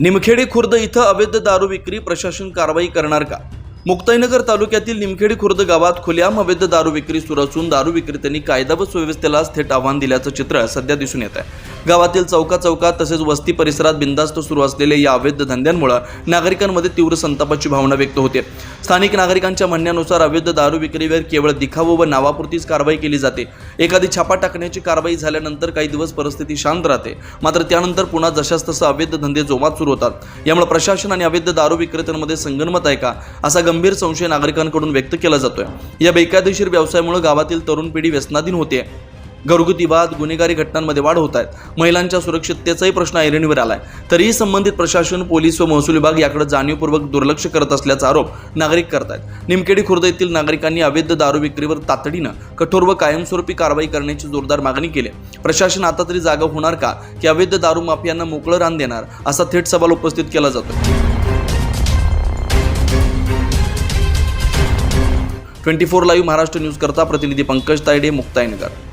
निमखेडी खुर्द इथं अवैध दारू विक्री प्रशासन कारवाई करणार का? मुक्ताईनगर तालुक्यातील निमखेडी खुर्द गावात खुल्या अवैध दारू विक्री सुरू असून दारू विक्रेत्यांनी कायदा व सुव्यवस्थेला थेट आव्हान दिल्याचं चित्र सध्या दिसून येत आहे. गावातील चौका चौकात तसेच वस्ती परिसरात बिंदास्त सुरू असलेल्या या अवैध धंद्यांमुळे नागरिकांमध्ये तीव्र संतापाची भावना व्यक्त होते. स्थानिक नागरिकांच्या म्हणण्यानुसार अवैध दारू विक्रीवर केवळ दिखावं व नावापुरतीच कारवाई केली जाते. एखादी छापा टाकण्याची कारवाई झाल्यानंतर काही दिवस परिस्थिती शांत राहते. मात्र त्यानंतर पुन्हा जशास तसं अवैध धंदे जोमात सुरू होतात. यामुळे प्रशासन आणि अवैध दारू विक्रेत्यांमध्ये संगनमत आहे का? असा गंभीर संशय नागरिकांकडून व्यक्त केला जातोय. या बेकायदेशीर व्यवसायामुळे गावातील तरुण पिढी व्यसनाधीन होते. घरगुती वाद गुन्हेगारी घटनांमध्ये वाढ होत आहेत. महिलांच्या सुरक्षिततेचाही प्रश्न ऐरणीवर आलाय. तरीही संबंधित प्रशासन पोलीस व महसूल विभाग याकडे जाणीवपूर्वक दुर्लक्ष करत असल्याचा आरोप नागरिक करतायत. निमकेडी खुर्द येथील नागरिकांनी अवैध दारू विक्रीवर तातडीनं कठोर व कायमस्वरूपी कारवाई करण्याची जोरदार मागणी केली. प्रशासन आता तरी जागा होणार का? की अवैध दारू माफियांना मोकळं रान देणार? असा थेट सवाल उपस्थित केला जातो twenty four live Maharashtra news करता प्रतिनिधी पंकज तायडे मुक्ताईनगर